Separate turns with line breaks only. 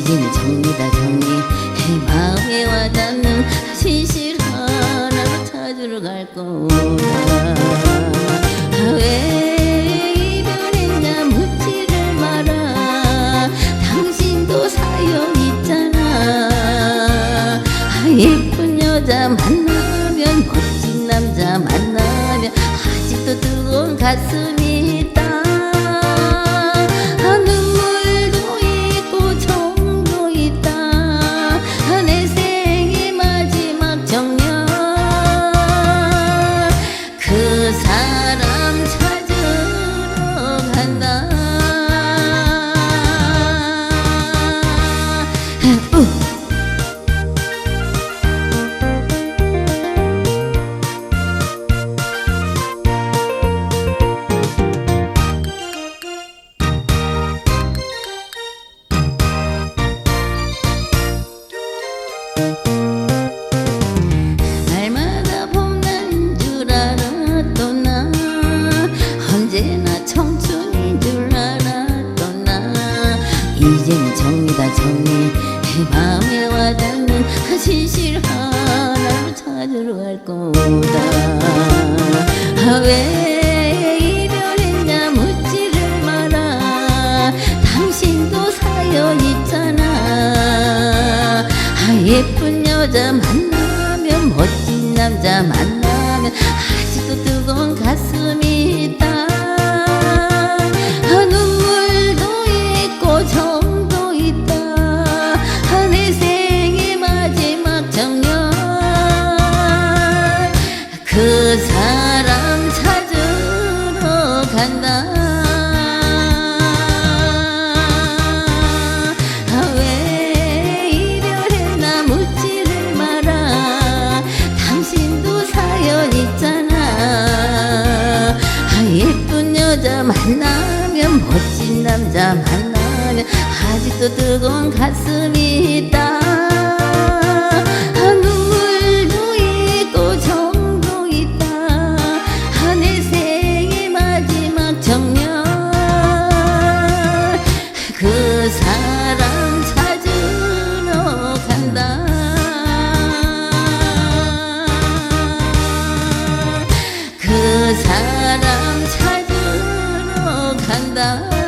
이젠 정리다 정리. 내 마음에 와닿는 진실 하나로 찾으러 갈 거야. 아, 왜 이별했냐 묻지를 마라. 당신도 사연 있잖아. 아, 예쁜 여자 만나면 멋진 남자 만나면 아직도 뜨거운 가슴 우. 날마다 봄난 줄 알았던 나 언제나 청춘인 줄 알았던 나 이제는 하나를 찾으러 갈 거다. 아, 왜 이별했냐 묻지를 마라 당신도 사연 있잖아. 아, 예쁜 여자 만나면 멋진 남자 만나면 만나면 멋진 남자 만나면 아직도 뜨거운 가슴이 있다. 아, 눈물도 있고 정도 있다. 아, 내 생의 마지막 정년 그 사람 찾으러 간다. 그 사람 찾 으러 간다